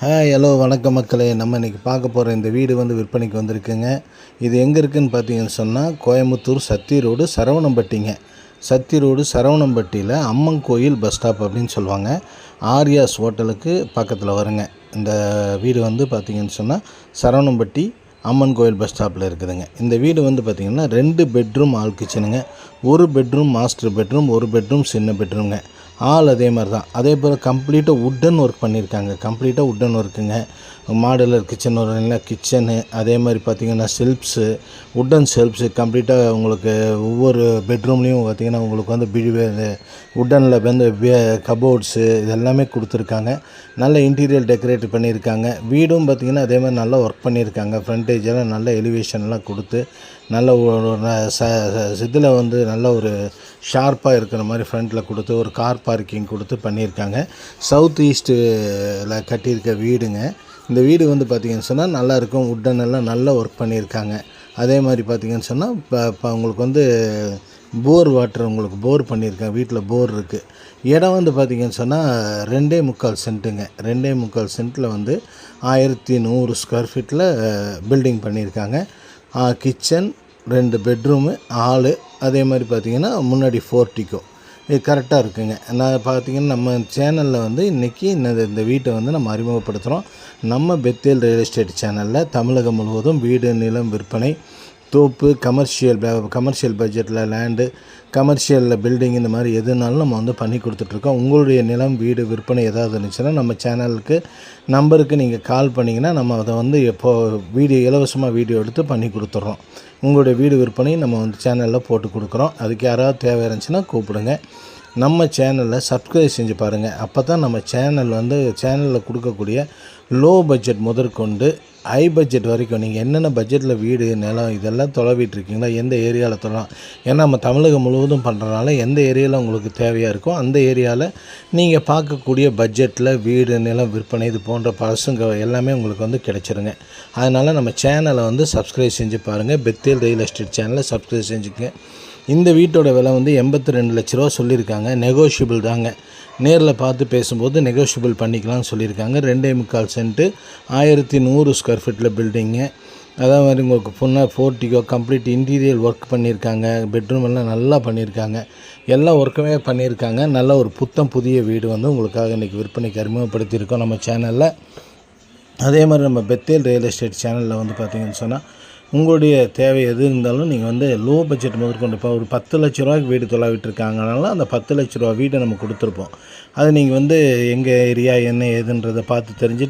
Hi hello வணக்கம் மக்களே. நம்ம இன்றைக்கி பார்க்க போகிற இந்த வீடு வந்து விற்பனைக்கு வந்திருக்குங்க. இது எங்கே இருக்குதுன்னு பார்த்தீங்கன்னு சொன்னால் கோயம்புத்தூர் சத்தி ரோடு சரவணம்பட்டிங்க. சத்தி ரோடு சரவணம்பட்டியில் அம்மன் கோயில் பஸ் ஸ்டாப் அப்படின்னு சொல்லுவாங்க. ஆர்யாஸ் ஹோட்டலுக்கு பக்கத்தில் வருங்க. இந்த வீடு வந்து பார்த்திங்கன்னு சொன்னால் சரவணம்பட்டி அம்மன் கோயில் பஸ் ஸ்டாப்பில் இருக்குதுங்க. இந்த வீடு வந்து பார்த்திங்கன்னா ரெண்டு பெட்ரூம் ஆல் கிச்சனுங்க ஒரு பெட்ரூம் மாஸ்டர் பெட்ரூம் ஒரு பெட்ரூம் சின்ன பெட்ரூம்ங்க ஆள் அதே மாதிரி தான் அதே போல் கம்ப்ளீட்டாக உட்டன் ஒர்க் பண்ணியிருக்காங்க. கம்ப்ளீட்டாக உட்டன் ஒர்க்குங்க மாடுலர் கிச்சன் ஒரு கிச்சனு அதே மாதிரி பார்த்திங்கன்னா செல்ஃப்ஸு உட்டன் செல்ஃப்ஸு கம்ப்ளீட்டாக உங்களுக்கு ஒவ்வொரு பெட்ரூம்லேயும் பார்த்திங்கன்னா உங்களுக்கு வந்து பிடி உட்டனில் வந்து கபோர்ட்ஸு இதெல்லாமே கொடுத்துருக்காங்க. நல்ல இன்டீரியர் டெக்கரேட் பண்ணியிருக்காங்க. வீடும் பார்த்திங்கன்னா அதே மாதிரி நல்லா ஒர்க் பண்ணியிருக்காங்க. ஃப்ரண்டேஜெல்லாம் நல்ல எலிவேஷன்லாம் கொடுத்து நல்ல ஒரு ச இதில் வந்து நல்ல ஒரு ஷார்ப்பாக இருக்கிற மாதிரி ஃப்ரண்ட்டில் கொடுத்து ஒரு கார் பார்க்கிங் கொடுத்து பண்ணியிருக்காங்க. சவுத் ஈஸ்ட்டில் கட்டியிருக்க வீடுங்க. இந்த வீடு வந்து பார்த்திங்கன்னு சொன்னால் நல்லாயிருக்கும் உட்டன் எல்லாம் நல்லா ஒர்க் பண்ணியிருக்காங்க. அதே மாதிரி பார்த்திங்கன்னு சொன்னால் இப்போ இப்போ உங்களுக்கு வந்து போர் வாட்டர் உங்களுக்கு போர் பண்ணியிருக்கேன் வீட்டில் போர் இருக்குது இடம் வந்து பார்த்திங்கன்னு சொன்னால் ரெண்டே முக்கால் சென்ட்டுங்க. ரெண்டே முக்கால் சென்ட்டில் வந்து ஆயிரத்தி நூறு ஸ்கொயர் ஃபீட்டில் பில்டிங் பண்ணியிருக்காங்க. கிச்சன் ரெண்டு பெட்ரூமு ஹாலு அதே மாதிரி பார்த்திங்கன்னா முன்னாடி ஃபோர்டிக்கோ இது கரெக்டாக இருக்குங்க. நான் பார்த்திங்கன்னா நம்ம சேனலில் வந்து இன்றைக்கி இந்த இந்த வீட்டை வந்து நம்ம அறிமுகப்படுத்துகிறோம் நம்ம பெத்தேல் ரியல் எஸ்டேட் சேனலில் தமிழகம் முழுவதும் வீடு நிலம் விற்பனை தோப்பு கமர்ஷியல் கமர்ஷியல் பட்ஜெட்டில் லேண்டு கமர்ஷியலில் பில்டிங் இந்த மாதிரி எதுனாலும் நம்ம வந்து பண்ணி கொடுத்துட்ருக்கோம். உங்களுடைய நிலம் வீடு விற்பனை ஏதாவது இருந்துச்சுன்னா நம்ம சேனலுக்கு நம்பருக்கு நீங்கள் கால் பண்ணிங்கன்னா நம்ம அதை வந்து எப்போ வீடியோ இலவசமாக வீடியோ எடுத்து பண்ணி கொடுத்துட்றோம். உங்களுடைய வீடு விற்பனையும் நம்ம வந்து சேனலில் போட்டு கொடுக்குறோம். அதுக்கு யாராவது தேவை இருந்துச்சுன்னா கூப்பிடுங்க. நம்ம சேனலில் சப்ஸ்கிரைப் செஞ்சு பாருங்கள் அப்போ தான் நம்ம சேனல் வந்து சேனலில் கொடுக்கக்கூடிய லோ பட்ஜெட் முதற்கொண்டு ஹை பட்ஜெட் வரைக்கும் நீங்கள் என்னென்ன பட்ஜெட்டில் வீடு நிலம் இதெல்லாம் தொலைவிட்டு இருக்கீங்களா எந்த ஏரியாவில் தொழலாம். ஏன்னா நம்ம தமிழகம் முழுவதும் பண்ணுறதுனால எந்த ஏரியாவில் உங்களுக்கு தேவையாக இருக்கோ அந்த ஏரியாவில் நீங்கள் பார்க்கக்கூடிய பட்ஜெட்டில் வீடு நிலம் விற்பனை இது போன்ற பசங்க எல்லாமே உங்களுக்கு வந்து கிடச்சிருங்க. அதனால் நம்ம சேனலை வந்து சப்ஸ்கிரைப் செஞ்சு பாருங்கள் பெத்தேல் ரியல் எஸ்டேட் சேனலை சப்ஸ்கிரைப் செஞ்சுக்க இந்த வீட்டோட விலை வந்து எண்பத்தி ரெண்டு லட்ச ரூபா சொல்லியிருக்காங்க. நெகோஷியபிள் தாங்க. நேரில் பார்த்து பேசும்போது நெகோஷியபிள் பண்ணிக்கலாம்னு சொல்லியிருக்காங்க. ரெண்டே முக்கால் சென்ட்டு ஆயிரத்தி நூறு ஸ்கொயர் ஃபீட்டில் பில்டிங்கு அதே மாதிரி உங்களுக்கு ஃபுல்லாக ஃபோர்ட்டிக்கோ கம்ப்ளீட் இன்டீரியர் ஒர்க் பண்ணியிருக்காங்க. பெட்ரூம் எல்லாம் நல்லா பண்ணியிருக்காங்க. எல்லா ஒர்க்குமே பண்ணியிருக்காங்க. நல்ல ஒரு புத்தம் புதிய வீடு வந்து உங்களுக்காக இன்றைக்கி விற்பனைக்கு அறிமுகப்படுத்தியிருக்கோம் நம்ம சேனலில் அதே மாதிரி நம்ம பெத்தேல் ரியல் எஸ்டேட் சேனலில் வந்து பார்த்திங்கன்னு சொன்னால் உங்களுடைய தேவை எது இருந்தாலும் நீங்கள் வந்து லோ பட்ஜெட் முதற்கொண்டு இப்போ ஒரு பத்து லட்ச ரூபாய்க்கு வீடு தொலாவிட்டுருக்காங்கனால அந்த பத்து லட்ச ரூபா வீடை நம்ம கொடுத்துருப்போம். அது நீங்கள் வந்து எங்கள் ஏரியா என்ன ஏதுன்றதை பார்த்து தெரிஞ்சுட்டு